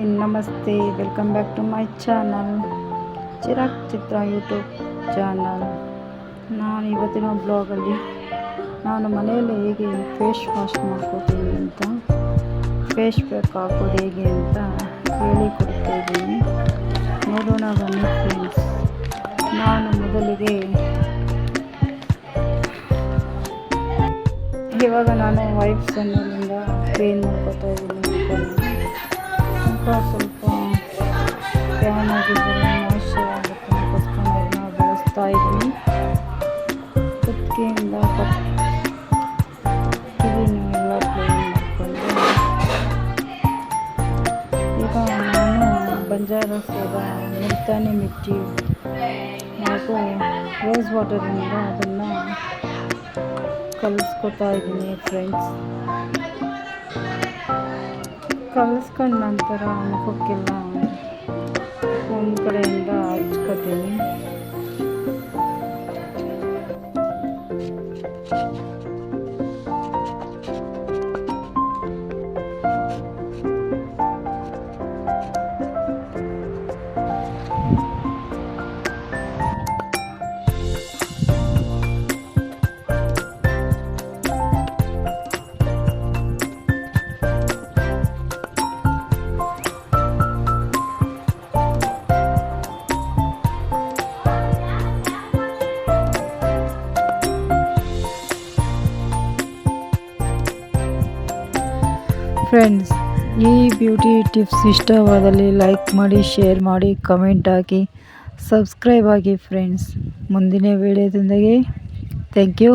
ನಮಸ್ತೆ welcome back to my channel Chirag Chitra YouTube channel ನಾನು ಇವತ್ತಿನ ಬ್ಲಾಗಲ್ಲಿ ನಾನು ಮನೆಯಲ್ಲಿ ಹೇಗೆ ಫೇಸ್ ವಾಶ್ ಮಾಡ್ಕೋತೀನಿ ಅಂತ ಫೇಸ್ ಪ್ಯಾಕ್ ಹಾಕೋದು ಹೇಗೆ ಅಂತ ಹೇಳಿಕೊಡ್ತಾ ಇದ್ದೀನಿ. ನೋಡೋಣ ಬನ್ನಿ ಫ್ರೆಂಡ್ಸ್ ನಾನು ಮೊದಲಿಗೆ ಇವಾಗ ನಾನು ವೈಫ್ ಸಣ್ಣದಿಂದ ಕ್ಲೀನ್ ಮಾಡ್ಕೊತಾ ಇದ್ದೀನಿ. ಮುಖ ಸ್ವಲ್ಪ ಟ್ಯಾನ್ ಆಗಿದ್ದರೆ ಮಾಯ್ಶ್ಚರ್ ಆಗುತ್ತೆ ಅದಕ್ಕೋಸ್ಕರ ನಾವು ಬಳಸ್ತಾ ಇದ್ದೀನಿ. ಕುತ್ತಿಗೆಯಿಂದ ಕಿವಿನೂ ಈಗ ನಾನು ಬಂಜಾರ ಸೋದ ಮುಲ್ತಾನಿ ಮಿಟ್ಟಿ, ಹಾಗೂ ರೋಸ್ ವಾಟರಿಂದ ಅದನ್ನು ಕಲಿಸ್ಕೊತಾ ಇದ್ದೀನಿ ಫ್ರೆಂಡ್ಸ್ ಕಲಿಸ್ಕೊಂಡ ನಂತರ ಮುಖಕ್ಕೆಲ್ಲ ಒಂದು ಕಡೆಯಿಂದ ಹಚ್ಕೋತೀನಿ ಫ್ರೆಂಡ್ಸ್ ಈ ಬ್ಯೂಟಿ ಟಿಪ್ಸ್ ಇಷ್ಟವಾದಲ್ಲಿ ಲೈಕ್ ಮಾಡಿ ಶೇರ್ ಮಾಡಿ ಕಮೆಂಟ್ ಹಾಕಿ ಸಬ್ಸ್ಕ್ರೈಬ್ ಆಗಿ ಫ್ರೆಂಡ್ಸ್ ಮುಂದಿನ ವಿಡಿಯೋದೊಂದಿಗೆ ಥ್ಯಾಂಕ್ ಯು